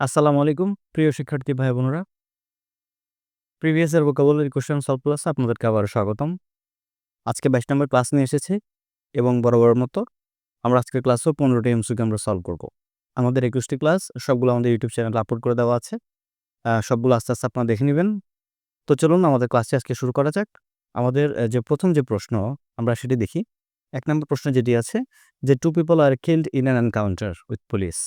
আসসালামু আলাইকুম, প্রিয় শিক্ষার্থী ভাই বোনেরা। Previous year vocabulary question solve ক্লাসে আপনাদেরকে আবার স্বাগতম। আজকে বাইশ নম্বর ক্লাস নিয়ে এসেছে এবং বরাবর মতো আমরা আজকের ক্লাসও পনেরোটি এমসিকে আমরা সলভ করব। আমাদের একুশটি ক্লাস সবগুলো আমাদের ইউটিউব চ্যানেলে আপলোড করে দেওয়া আছে। সবগুলো আস্তে আস্তে আপনারা দেখে নেবেন। তো চলুন আমাদের ক্লাসটি আজকে শুরু করা যাক। আমাদের যে প্রথম যে প্রশ্ন আমরা সেটি দেখি। এক নম্বর প্রশ্ন যেটি আছে যে two people are killed in an encounter with police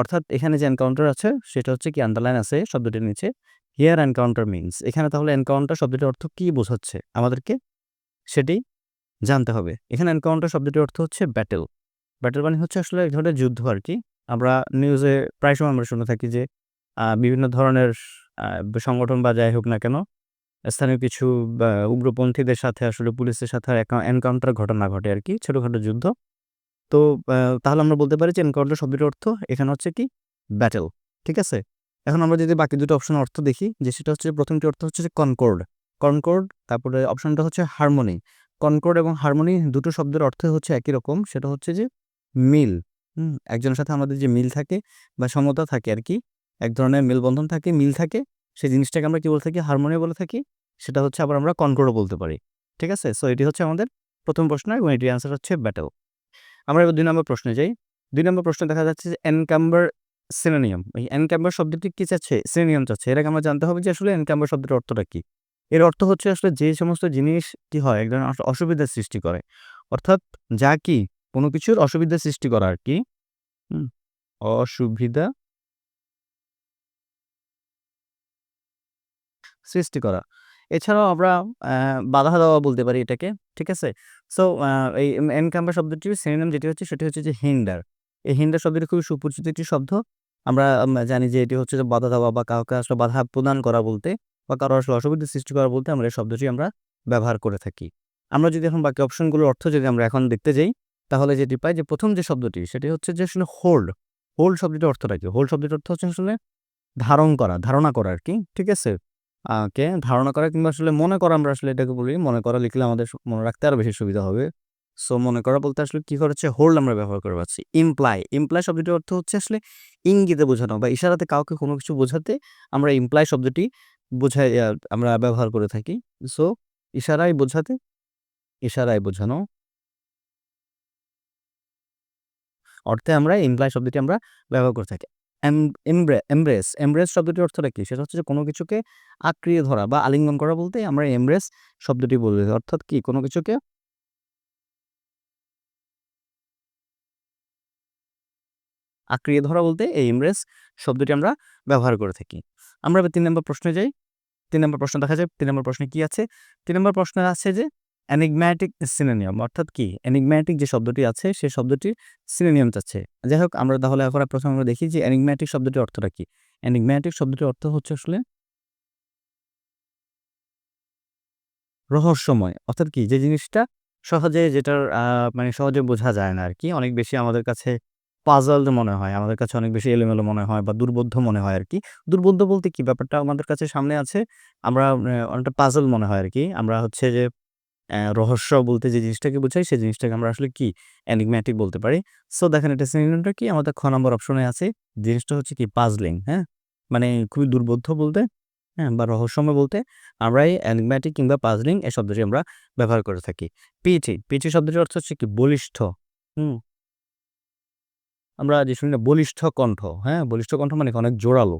অর্থাৎ এখানে যে এনকাউন্টার আছে, সেটা হচ্ছে কি আন্ডারলাইন আছে শব্দটির নিচে। হিয়ার এনকাউন্টার মিনস এখানে তাহলে এনকাউন্টার শব্দটির অর্থ কি বোঝাচ্ছে আমাদেরকে? সেটি জানতে হবে। এখানে এনকাউন্টার শব্দটির অর্থ হচ্ছে ব্যাটেল ব্যাটেল মানে হচ্ছে আসলে এক ধরনের যুদ্ধ আর কি আমরা নিউজে প্রায় সময় আমরা শুনে থাকি যে বিভিন্ন ধরনের সংগঠন বা যাই হোক না কেন, স্থানীয় কিছু উগ্রপন্থীদের সাথে আসলে পুলিশের সাথে এনকাউন্টার ঘটনা ঘটে আর কি ছোটখাটো যুদ্ধ। তো তাহলে আমরা বলতে পারি যে এনকাউন্টার শব্দটির অর্থ এখানে হচ্ছে কি? ব্যাটেল ঠিক আছে? এখন আমরা যদি বাকি দুটো অপশন অর্থ দেখি, যে সেটা হচ্ছে প্রথমটি অর্থ হচ্ছে কনকর্ড কনকর্ড তারপরে অপশনটা হচ্ছে হারমোনি কনকর্ড এবং হারমোনি দুটো শব্দের অর্থ হচ্ছে একই রকম, সেটা হচ্ছে যে মিল, হুম, একজনের সাথে আমাদের যে মিল থাকে বা সমতা থাকে আর কি, এক ধরনের মেলবন্ধন থাকে, মিল থাকে, সেই জিনিসটাকে আমরা কি বলে থাকি? হারমোনি বলে থাকি, সেটা হচ্ছে আবার আমরা কনকর্ডও বলতে পারি, ঠিক আছে? সো এটি হচ্ছে আমাদের প্রথম প্রশ্ন এবং এটির অ্যান্সার হচ্ছে ব্যাটেল আমরা এবার দুই নম্বর প্রশ্নে যাই। দুই নম্বর প্রশ্ন দেখা যাচ্ছে যে এনকাম্বার সিনোনিয়াম। এই এনকাম্বার শব্দটি কি চাচ্ছে? সিনোনিয়াম চাচ্ছে। এর আগে আমরা জানতে হবে যে আসলে এনকাম্বার শব্দের অর্থটা কি। এর অর্থ হচ্ছে আসলে যে সমস্ত জিনিস কি হয়, এক ধরনের অসুবিধার সৃষ্টি করে। অর্থাৎ যা কি? কোনো কিছুর অসুবিধার সৃষ্টি করা আর কি। অসুবিধা সৃষ্টি করা। এছাড়াও আমরা বাধা দেওয়া বলতে পারি এটাকে, ঠিক আছে? সো এই এনকাম্বার শব্দটির সিনোনিম যেটি হচ্ছে সেটি হচ্ছে যে হিন্ডার। এই হিন্ডার শব্দটি খুবই সুপরিচিত একটি শব্দ। আমরা জানি যে এটি হচ্ছে বাধা দেওয়া বা কাউকে আসলে বাধা প্রদান করা বলতে বা কারও আসলে অসুবিধা সৃষ্টি করা বলতে আমরা এই শব্দটি আমরা ব্যবহার করে থাকি। আমরা যদি এখন বাকি অপশনগুলোর অর্থ যদি আমরা এখন দেখতে যাই, তাহলে যেটি পাই যে প্রথম যে শব্দটি, সেটি হচ্ছে যে আসলে হোল্ড হোল্ড শব্দটির অর্থটা কি? হোল্ড শব্দটির অর্থ হচ্ছে আসলে ধারণ করা, ধারণা করা আর কি, ঠিক আছে? কে ধারণা করা কিংবা আসলে মনে করা আমরা আসলে এটাকে বলি, মনে করা লিখলে আমাদের মনে রাখতে আরও বেশি সুবিধা হবে। সো, মনে করা বলতে আসলে কি করেছে হোল্ড আমরা ব্যবহার করে পাচ্ছি ইমপ্লাই ইমপ্লাই শব্দটির অর্থ হচ্ছে আসলে ইঙ্গিতে বোঝানো বা ইশারাতে কাউকে কোনো কিছু বোঝাতে আমরা ইমপ্লাই শব্দটি বোঝাই আমরা ব্যবহার করে থাকি। সো, ইশারায় বোঝাতে, ইশারায় বোঝানো। অর্থে আমরা ইমপ্লাই শব্দটি আমরা ব্যবহার করে থাকি। এমব্রেস এমব্রেস শব্দটির অর্থটা কি? সেটা হচ্ছে যে কোনো কিছুকে আঁকড়িয়ে ধরা বা আলিঙ্গন করা বলতে আমরা এমব্রেস শব্দটি বলি। অর্থাৎ কি? কোনো কিছুকে আঁকড়িয়ে ধরা বলতে এই এমব্রেস শব্দটি আমরা ব্যবহার করে থাকি। আমরা তিন নম্বর প্রশ্নে যাই। তিন নম্বর প্রশ্ন দেখা যায় তিন নম্বর প্রশ্নে কি আছে? তিন নম্বর প্রশ্নে আছে যে অ্যানিগম্যাটিক সিনোনিয়াম অর্থাৎ কি? অ্যানিগম্যাটিক যে শব্দটি আছে সেই শব্দটির সিনোনিয়াম চাচ্ছে যাই হোক আমরা তাহলে এখন প্রথমে আমরা দেখি যে অ্যানিগম্যাটিক শব্দটির অর্থটা কি? অ্যানিগম্যাটিক শব্দটির অর্থ হচ্ছে আসলে রহস্যময়। অর্থাৎ কি? যে জিনিসটা সহজে যেটার মানে সহজে বোঝা যায় না আর কি অনেক বেশি আমাদের কাছে পাজলড মনে হয়, আমাদের কাছে অনেক বেশি এলোমেলো মনে হয় বা দুর্বোধ্য মনে হয় আর কি দুর্বোধ্য বলতে কি? ব্যাপারটা আমাদের কাছে সামনে আছে। আমরা অনেকটা পাজল মনে হয় আর কি আমরা হচ্ছে যে রহস্য বলতে যে জিনিসটাকে বোঝাই, সেই জিনিসটাকে আমরা আসলে কি অ্যানিগম্যাটিক বলতে পারি। সো দেখেন এটা সিনোনিমটা কি? আমাদের খ নম্বর অপশনে আছে। জিনিসটা হচ্ছে কি পাজলিং হ্যাঁ? মানে খুবই দুর্বোধ্য বলতে হ্যাঁ? বা রহস্যময় বলতে। আমরা এই অ্যানিগম্যাটিক কিংবা পাজলিং এই শব্দটি আমরা ব্যবহার করে থাকি। পিটি পিটি শব্দটির অর্থ হচ্ছে কি? বলিষ্ঠ, হুম? আমরা যে শুনি না, বলিষ্ঠ কণ্ঠ হ্যাঁ? বলিষ্ঠ কণ্ঠ মানে অনেক জোরালো।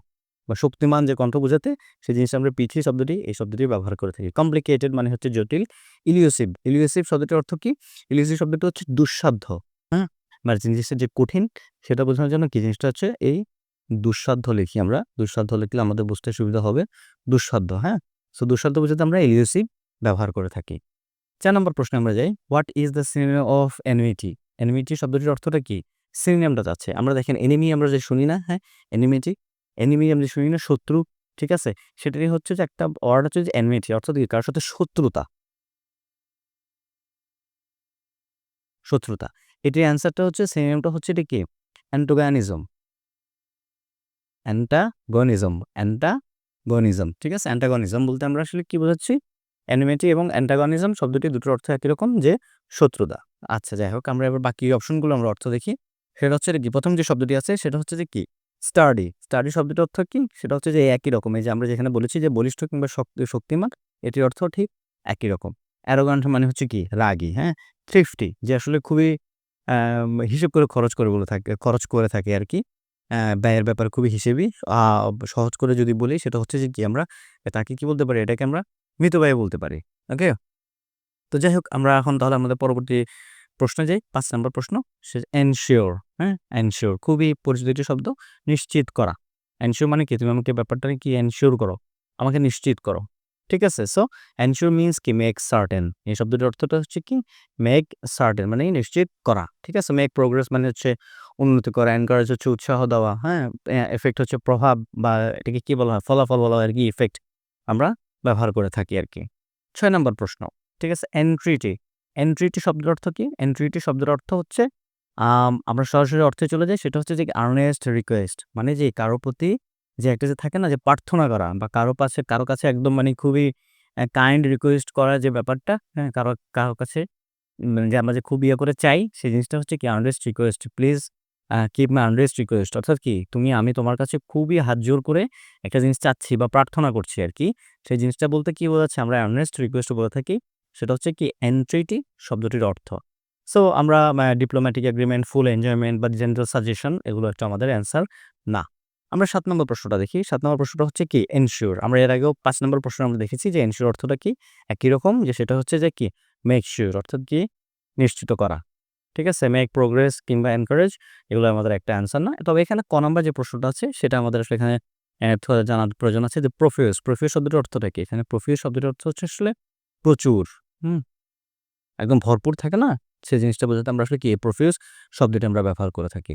বা শক্তিমান যে কণ্ঠ বোঝাতে, সেই জিনিসটা আমরা পিঠি শব্দটি, এই শব্দটি ব্যবহার করে থাকি। কমপ্লিকেটেড মানে হচ্ছে জটিল। ইলিউসিভ ইলিউসিভ শব্দটির অর্থ কি? ইলিউসিভ শব্দটি হচ্ছে দুঃসাধ্য হ্যাঁ? মানে জিনিসটা যে কঠিন, সেটা বোঝানোর জন্য কি জিনিসটা হচ্ছে? এই দুঃসাধ্য লিখি আমরা। দুঃসাধ্য লিখলে আমাদের বুঝতে সুবিধা হবে দুঃসাধ্য হ্যাঁ? সো দুঃসাধ্য বোঝাতে আমরা ইলিউসিভ ব্যবহার করে থাকি। চার নম্বর প্রশ্নে আমরা যাই। What is the synonym of enmity enmity শব্দটির অর্থটা কি? সিনেমটা যাচ্ছে। আমরা দেখেন এনিমি আমরা যে শুনি না হ্যাঁ? এনিমিটি এনিমি আমরা যে শুনি না, শত্রু, ঠিক আছে? সেটাই হচ্ছে যে একটা ওয়ার্ড হচ্ছে যে এনিমিটি অর্থাৎ কারোর সাথে শত্রুতা। শত্রুতা। এটির অ্যান্সারটা হচ্ছে সিনোনিমটা হচ্ছে এটা কি? অ্যান্টোগানিজম অ্যান্টাগনিজম অ্যান্টাগনিজম ঠিক আছে? অ্যান্টাগনিজম বলতে আমরা আসলে কি বোঝাচ্ছি? অ্যানিমেটি এবং অ্যান্টাগনিজম শব্দটি দুটোর অর্থ একই রকম যে শত্রুতা। আচ্ছা যাই হোক, আমরা এবার বাকি অপশনগুলো আমরা অর্থ দেখি। সেটা হচ্ছে কি? প্রথম যে শব্দটি আছে, সেটা হচ্ছে যে কি? স্টাডি স্টাডি শব্দটির অর্থ কি? সেটা হচ্ছে যে একই রকম। এই যে আমরা যেখানে বলেছি যে বলিষ্ঠ কিংবা শক্তি, শক্তিমান, এটির অর্থ ঠিক একই রকম। অ্যারোগান্ট মানে হচ্ছে কি? রাগী হ্যাঁ? থ্রিফটি যে আসলে খুবই হিসেব করে খরচ করে বলে থাকে, খরচ করে থাকে আর কি। ব্যয়ের ব্যাপারে খুবই হিসেবি। সহজ করে যদি বলি, সেটা হচ্ছে যে কি আমরা, তাকে কি বলতে পারি? এটাকে আমরা মৃত ব্যয় বলতে পারি। ওকে তো যাই হোক, আমরা এখন তাহলে আমাদের পরবর্তী প্রশ্নে যাই, পাঁচ নম্বর প্রশ্ন, সে এনশিওর হ্যাঁ? এনশিওর খুবই পরিচিত শব্দ, নিশ্চিত করা। এনশিওর মানে কি? তুমি আমাকে ব্যাপারটা কি এনশিওর করো? আমাকে নিশ্চিত করো। ঠিক আছে? সো এনশিওর মিনস কি? মেক সার্টেন এই শব্দটির অর্থটা হচ্ছে কি? মেক সার্টেন মানে নিশ্চিত করা। ঠিক আছে? মেক প্রোগ্রেস মানে হচ্ছে উন্নতি করা এনকারেজ হচ্ছে উৎসাহ দেওয়া হ্যাঁ? এফেক্ট হচ্ছে প্রভাব বা এটাকে কি বলা হয়? ফলাফল বলা হয় আর কি ইফেক্ট আমরা ব্যবহার করে থাকি আর কি। ছয় নম্বর প্রশ্ন। ঠিক আছে? এন্ট্রিটি এন্ট্রিটি শব্দের অর্থ কি? এন্ট্রিটি শব্দের অর্থ হচ্ছে আমরা সরাসরি অর্থে চলে যাই, সেটা হচ্ছে যে আর্নেস্ট রিকোয়েস্ট মানে যে কারও প্রতি যে একটা যে থাকে না, যে প্রার্থনা করা, বা কারও পাশে, কারও কাছে একদম মানে খুবই কাইন্ড রিকোয়েস্ট করা যে ব্যাপারটা হ্যাঁ কারও কারও কাছে মানে যে আমরা যে খুব ইয়ে করে চাই, সেই জিনিসটা হচ্ছে কি earnest request please keep my earnest request অর্থাৎ কি তুমি, আমি তোমার কাছে খুবই হাত জোর করে একটা জিনিস চাচ্ছি বা প্রার্থনা করছি আর কি, সেই জিনিসটা বলতে কি বোঝাচ্ছে? আমরা আর্নেস্ট রিকোয়েস্ট বলে থাকি সেটা হচ্ছে কি এন্ট্রিটি শব্দটির অর্থ। সো আমরা ডিপ্লোম্যাটিক এগ্রিমেন্ট ফুল এনজয়মেন্ট বা জেনারেল সাজেশন এগুলো একটা আমাদের অ্যান্সার না। আমরা সাত নম্বর প্রশ্নটা দেখি। সাত নম্বর প্রশ্নটা হচ্ছে কি এনশিওর আমরা এর আগেও পাঁচ নম্বর প্রশ্ন আমরা দেখেছি যে এনশিওর অর্থটা কি? একই রকম যে সেটা হচ্ছে যে কি? মেক শিওর অর্থাৎ কি? নিশ্চিত করা। ঠিক আছে? মেক প্রোগ্রেস কিংবা এনকারেজ এগুলো আমাদের একটা অ্যান্সার না। তবে এখানে ক নম্বর যে প্রশ্নটা আছে সেটা আমাদের আসলে এখানে জানার প্রয়োজন আছে যে প্রফিউস প্রফিউস শব্দটির অর্থটা কি? এখানে প্রফিউস শব্দটির অর্থ হচ্ছে আসলে প্রচুর। হুম। একদম ভরপুর থাকে না? সেই জিনিসটা বোঝাতে আমরা আসলে কি? প্রফিউস শব্দটি আমরা ব্যবহার করে থাকি।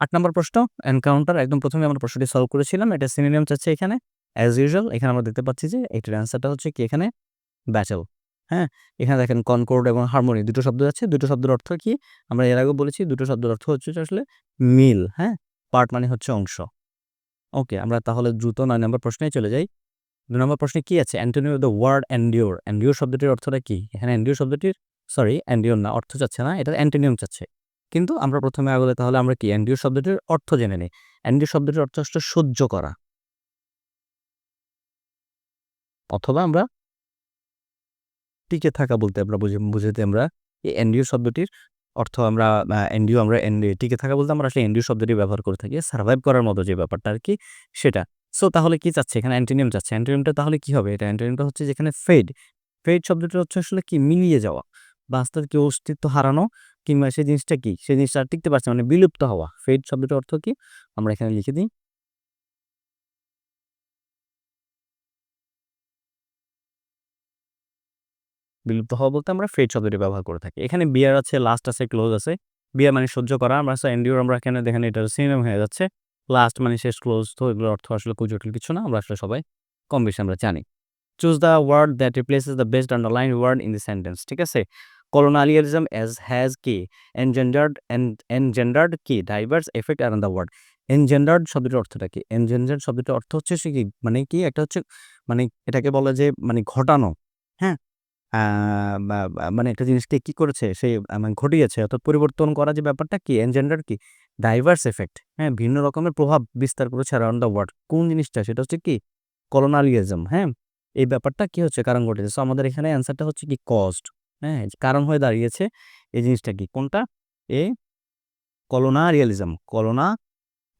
আট নম্বর প্রশ্ন এনকাউন্টার একদম প্রথমে আমরা প্রশ্নটি সলভ করেছিলাম, এটা সিনোনিয়াম চাচ্ছে এখানে। অ্যাজ ইউজুয়াল এখানে আমরা দেখতে পাচ্ছি যে এটার অ্যান্সারটা হচ্ছে কি? এখানে ব্যাটেল হ্যাঁ? এখানে দেখেন কনকোর্ড এবং হারমোনি দুটো শব্দ আছে। দুটো শব্দের অর্থ কি? আমরা এর আগেও বলেছি, দুটো শব্দের অর্থ হচ্ছে যে আসলে মিল হ্যাঁ? পার্ট মানে হচ্ছে অংশ। ওকে আমরা তাহলে দ্রুত নয় নম্বর প্রশ্নে চলে যাই। দু নম্বর প্রশ্নে কি আছে? Antonym the word endure endure শব্দটির অর্থটা কি? এখানে অ্যান্ডিওর শব্দটির সরি অ্যান্ডিওর না, অর্থ চাচ্ছে না, এটা অ্যান্টোনিয়াম চাচ্ছে। কিন্তু আমরা প্রথমে আগলে তাহলে আমরা কি? অ্যান্ডিওর শব্দটির অর্থ জেনে নিই। অ্যান্ডিওর শব্দটির অর্থ হচ্ছে সহ্য করা। অথবা আমরা টিকে থাকা বলতে আমরা বুঝে বুঝাতে আমরা এই এনডিও শব্দটির অর্থ আমরা এনডিও আমরা টিকে থাকা বলতে আমরা আসলে এনডিও শব্দটি ব্যবহার করে থাকি সার্ভাইভ করার মতো যে ব্যাপারটা আর কি, সেটা। সো তাহলে কি চাচ্ছে? এখানে অ্যান্টোনিয়াম চাচ্ছে অ্যান্টোনিয়ামটা তাহলে কি হবে? এটা অ্যান্টোনিয়ামটা হচ্ছে যেখানে ফেড ফেড শব্দটা হচ্ছে আসলে কি? মিলিয়ে যাওয়া। বাস্তব কি অস্তিত্ব হারানো কিংবা সেই জিনিসটা কি? সেই জিনিসটা আর টিকতে পারছে মানে বিলুপ্ত হওয়া। ফেড শব্দটার অর্থ কি? আমরা এখানে লিখে দিই। বিলুপ্ত হওয়া বলতে আমরা ফেড শব্দটি ব্যবহার করে থাকি। এখানে বিয়ার আছে লাস্ট আছে ক্লোজ আছে। বিয়ার মানে সহ্য করা। আমরা এনডিওর আমরা এখানে দেখেন এটা সিনেম হয়ে যাচ্ছে। লাস্ট মানে শেষ ক্লোজ তো এগুলোর অর্থ আসলে খুব জটিল কিছু না, আমরা আসলে সবাই কম বেশি আমরা জানি। Choose the word that replaces the best underlined word in the sentence ঠিক আছে? Colonialism as has কি engendered and engendered কি diverse effect around the world engendered শব্দটির অর্থটা কি? Engendered শব্দটির অর্থ হচ্ছে সে কি? মানে কি? একটা হচ্ছে মানে এটাকে বলে যে মানে ঘটানো হ্যাঁ? মানে একটা জিনিসকে কি করেছে? সে মানে ঘটিয়েছে, অর্থাৎ পরিবর্তন করা যে ব্যাপারটা কি? এনজেন্ডার কি ডাইভার্স এফেক্ট হ্যাঁ ভিন্ন রকমের প্রভাব বিস্তার করেছে অ্যারাউন্ড দ্য ওয়ার্ল্ড কোন জিনিসটা? সেটা হচ্ছে কি? কলোনালিজম হ্যাঁ এই ব্যাপারটা কি হচ্ছে? কারণ ঘটেছে। সো আমাদের এখানে অ্যান্সারটা হচ্ছে কি? কস্ট হ্যাঁ কারণ হয়ে দাঁড়িয়েছে এই জিনিসটা কি? কোনটা? এ কলোনারিয়ালিজম কলোনা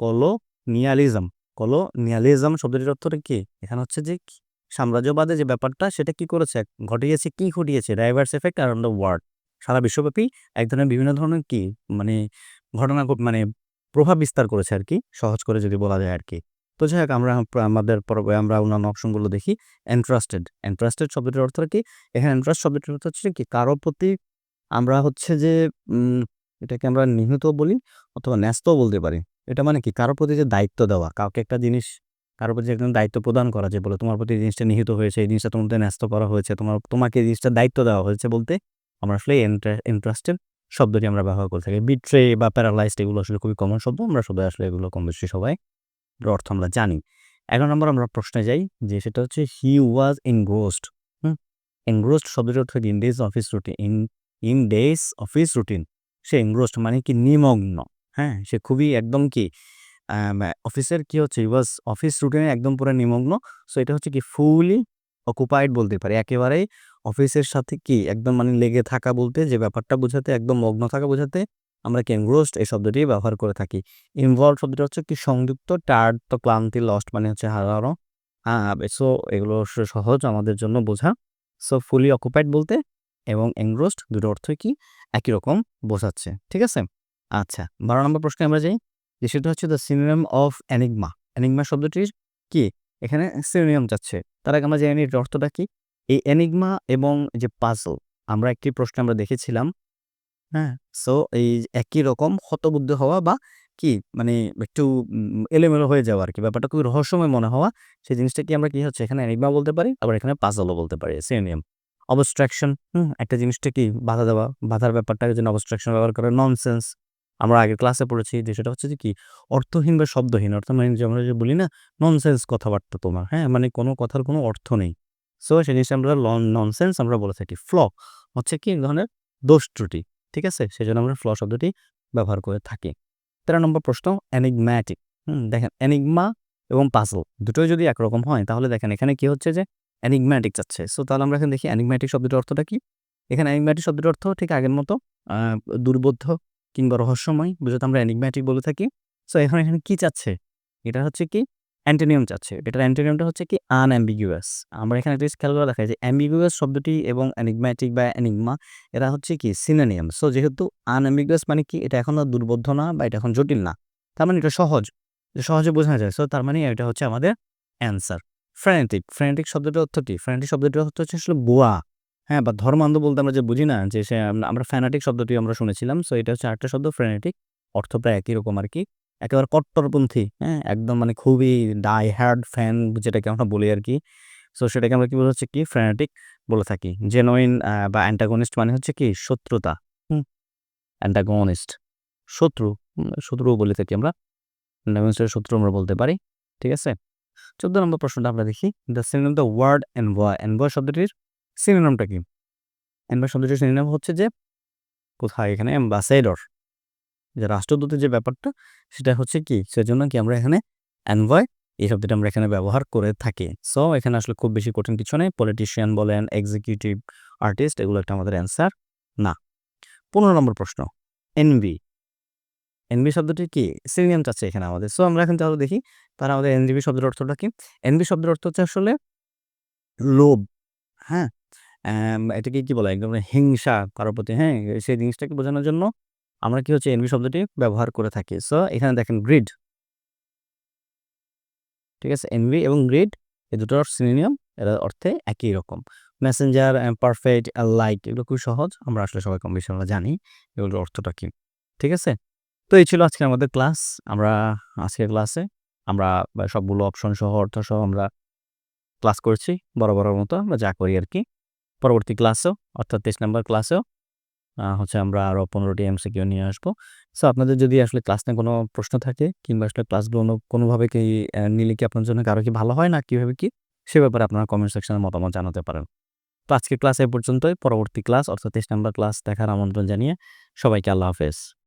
কলোনিয়ালিজম কলোনিয়ালিজম শব্দটির অর্থটা কি? এখানে হচ্ছে যে? সাম্রাজ্যবাদে যে ব্যাপারটা, সেটা কি করেছে? ঘটিয়েছে, কি ঘটিয়েছে? Diverse effect around the world সারা বিশ্বব্যাপী এক ধরনের বিভিন্ন ধরনের কি? মানে ঘটনা মানে প্রভাব বিস্তার করেছে আর কি সহজ করে যদি বলা যায় আর কি তো যাই হোক, আমরা আমাদের পর্বে আমরা অন্যান্য অপশনগুলো দেখি। এন্ট্রাস্টেড এন্ট্রাস্টেড শব্দটির অর্থ কি? এখানে এন্ট্রাস্ট শব্দটির অর্থ হচ্ছে কি? কারও প্রতি আমরা হচ্ছে যে এটাকে আমরা নিহত বলি অথবা ন্যস্তও বলতে পারি। এটা মানে কি? কারোর প্রতি যে দায়িত্ব দেওয়া, কাউকে একটা জিনিস কারোর প্রতি একদম দায়িত্ব প্রদান করা, যে বলে তোমার প্রতি জিনিসটা নিহিত হয়েছে, এই জিনিসটা তোমাদের ন্যস্ত করা হয়েছে, তোমার, তোমাকে এই জিনিসটা দায়িত্ব দেওয়া হয়েছে বলতে, আমরা আসলে ইন্টারেস্টেড শব্দটি আমরা ব্যবহার করে থাকি। বিট্রে বা প্যারালাইজড এগুলো আসলে খুবই কমন শব্দ। আমরা সবাই আসলে এগুলো কম বেশি সবাই অর্থ আমরা জানি। এগারো নম্বর আমরা প্রশ্নে যাই যে সেটা হচ্ছে হি ওয়াজ এনগ্রোসড হুম? এনগ্রোসড শব্দটির অর্থ in days office routine in in days office routine say engrossed মানে কি? নিমগ্ন। হ্যাঁ? সে খুবই একদম কি? অফিসের কি হচ্ছে? ওয়াজ অফিস রুটিনে একদম পুরো নিমগ্ন। সো এটা হচ্ছে কি? ফুলি অকুপাইড বলতে পারি। একেবারেই অফিসের সাথে কি একদম মানে লেগে থাকা বলতে, যে ব্যাপারটা বোঝাতে, একদম মগ্ন থাকা বোঝাতে আমরা কি এই শব্দটি ব্যবহার করে থাকি। ইনভলভ শব্দটা হচ্ছে কি সংযুক্ত তো ক্লান্তি লস্ট মানে হচ্ছে হারানো। হ্যাঁ সো এগুলো সহজ আমাদের জন্য বোঝা। সো ফুলি অকুপাইড বলতে এবং এনগ্রোসড দুটো অর্থই কি একই রকম বোঝাচ্ছে, ঠিক আছে? আচ্ছা বারো নম্বর প্রশ্নে আমরা যাই, যে সেটা হচ্ছে the synonym of enigma enigma শব্দটির কি? এখানে সিনোনিয়াম যাচ্ছে। তার আগে আমরা জানি এর অর্থটা কি? এই অ্যানিগমা এবং যে পাজল আমরা একটি প্রশ্ন আমরা দেখেছিলাম হ্যাঁ সো এই একই রকম হতবুদ্ধ হওয়া বা কি মানে একটু এলোমেলো হয়ে যাওয়া আর কি ব্যাপারটা খুবই রহস্যময় মনে হওয়া, সেই জিনিসটা কি আমরা কি হচ্ছে এখানে অ্যানিগমা বলতে পারি, আবার এখানে পাজলও বলতে পারি সিনোনিয়াম অবস্ট্রাকশন হুম, একটা জিনিসটা কি বাধা দেওয়া, বাধার ব্যাপারটাকে যেন অবস্ট্রাকশন ব্যবহার করে ননসেন্স আমরা আগের ক্লাসে পড়েছি, যে সেটা হচ্ছে যে কি, অর্থহীন বা শব্দহীন অর্থ মানে যে আমরা যে বলি না ননসেন্স কথাবার্তা তোমার হ্যাঁ মানে কোনো কথার কোনো অর্থ নেই। সো সেই জিনিসটা আমরা ননসেন্স আমরা বলে থাকি। ফ্ল হচ্ছে কি? এক ধরনের দোষ ত্রুটি, ঠিক আছে? সেই জন্য আমরা ফ্ল শব্দটি ব্যবহার করে থাকি। তেরো নম্বর প্রশ্ন অ্যানিগম্যাটিক হুম, দেখেন অ্যানিগমা এবং পাজল দুটোই যদি একরকম হয়, তাহলে দেখেন, এখানে কি হচ্ছে যে অ্যানিগম্যাটিক যাচ্ছে। সো তাহলে আমরা এখানে দেখি অ্যানিগম্যাটিক শব্দটির অর্থটা কি? এখানে অ্যানিগম্যাটিক শব্দটির অর্থ ঠিক আগের মতো দুর্বোধ্য কিংবা রহস্যময় বুঝতে আমরা অ্যানিগম্যাটিক বলে থাকি। সো এখন এখানে কি চাচ্ছে এটা হচ্ছে কি? অ্যান্টোনিয়াম চাচ্ছে এটার অ্যান্টোনিয়ামটা হচ্ছে কি আনঅ্যাম্বিগুয়াস আমরা এখানে একটা খেয়াল করে দেখা যে অ্যাম্বিগুয়াস শব্দটি এবং অ্যানিগম্যাটিক বা অ্যানিগমা এরা হচ্ছে কি সিনোনিয়াম সো যেহেতু আনঅ্যাম্বিগুয়াস মানে কি এটা এখন দুর্বোধ্য না বা এটা এখন জটিল না। তার মানে এটা সহজ। সহজে বোঝা যায়। সো তার মানে এটা হচ্ছে আমাদের অ্যান্সার ফ্রেনেটিক ফ্রেনেটিক শব্দটির অর্থ কি? ফ্রেনেটিক শব্দটির অর্থ হচ্ছে আসলে বোয়া। হ্যাঁ বা ধর্মান্ধ বলতে আমরা যে বুঝি না যে সে আমরা ফ্যানাটিক শব্দটি আমরা শুনেছিলাম। সো এটা হচ্ছে আরেকটা শব্দ ফ্রেনেটিক অর্থ প্রায় একই রকম আর কি। একেবারে কট্টরপন্থী হ্যাঁ? একদম মানে খুবই ডাই হার্ড ফ্যান যেটাকে আমরা বলি আর কি। সো সেটাকে আমরা কি বলে হচ্ছে কি? ফ্রেনেটিক বলে থাকি। জেনুইন বা অ্যান্টাগনিস্ট মানে হচ্ছে কি? শত্রুতা, হুম? অ্যান্টাগনিস্ট শত্রু শত্রু বলে থাকি আমরা। অ্যান্টাগনিস্টের শত্রু আমরা বলতে পারি, ঠিক আছে? চোদ্দ নম্বর প্রশ্নটা আমরা দেখি। The synonym the word envoy envoy শব্দটির সিনোনিমটা কি? এনভয় শব্দটির সিনোনিম হচ্ছে যে, কোথায়? এখানে অ্যাম্বাসেডর যে রাষ্ট্রদূতের যে ব্যাপারটা, সেটা হচ্ছে কি, সেজন্য কি আমরা এখানে অ্যানভয় এই শব্দটা আমরা এখানে ব্যবহার করে থাকি। সো এখানে আসলে খুব বেশি কঠিন কিছু নেই। পলিটিশিয়ান বলেন এক্সিকিউটিভ আর্টিস্ট এগুলো একটা আমাদের অ্যান্সার না। পনেরো নম্বর প্রশ্ন এনভি এনবি শব্দটি কি? সিনিয়াম চাচ্ছে এখানে আমাদের। সো আমরা এখন তাহলে দেখি তারা আমাদের এনজিবি শব্দের অর্থটা কি? এনবি শব্দের অর্থ হচ্ছে আসলে লোভ হ্যাঁ? এটাকে কি বলে? একদম হিংসা, কারোর প্রতি হ্যাঁ? সেই জিনিসটাকে বোঝানোর জন্য আমরা কি হচ্ছে এনভি শব্দটি ব্যবহার করে থাকি? সো এখানে দেখেন গ্রিড ঠিক আছে? এনভি এবং গ্রিড এই দুটোর সিনোনিয়াম এরা অর্থে একই রকম। মেসেঞ্জার পারফেক্ট লাইক এগুলো খুব সহজ। আমরা আসলে সবাই কম বেশি আমরা জানি এগুলোর অর্থটা কি। ঠিক আছে? তো এই ছিল আজকে আমাদের ক্লাস আমরা আজকের ক্লাসে আমরা সবগুলো অপশন সহ, অর্থ সহ আমরা ক্লাস করছি। বড় বড় মতো আমরা যা করি আর কি। পরবর্তী ক্লাসেও অর্থাৎ তেইশ নাম্বার ক্লাসেও হচ্ছে আমরা আরও পনেরোটি এমসিকিউ নিয়ে আসব। সো আপনাদের যদি আসলে ক্লাস নিয়ে কোনো প্রশ্ন থাকে কিংবা আসলে ক্লাসগুলো কোনোভাবে কি নিলে কি আপনার জন্য কারও কি ভালো হয় না, কীভাবে কি, সে ব্যাপারে আপনারা কমেন্ট সেকশনে মতামত জানাতে পারেন। তো আজকের ক্লাস এ পর্যন্তই। পরবর্তী ক্লাস অর্থাৎ তেইশ নাম্বার ক্লাস দেখার আমন্ত্রণ জানিয়ে সবাইকে আল্লাহ হাফেজ।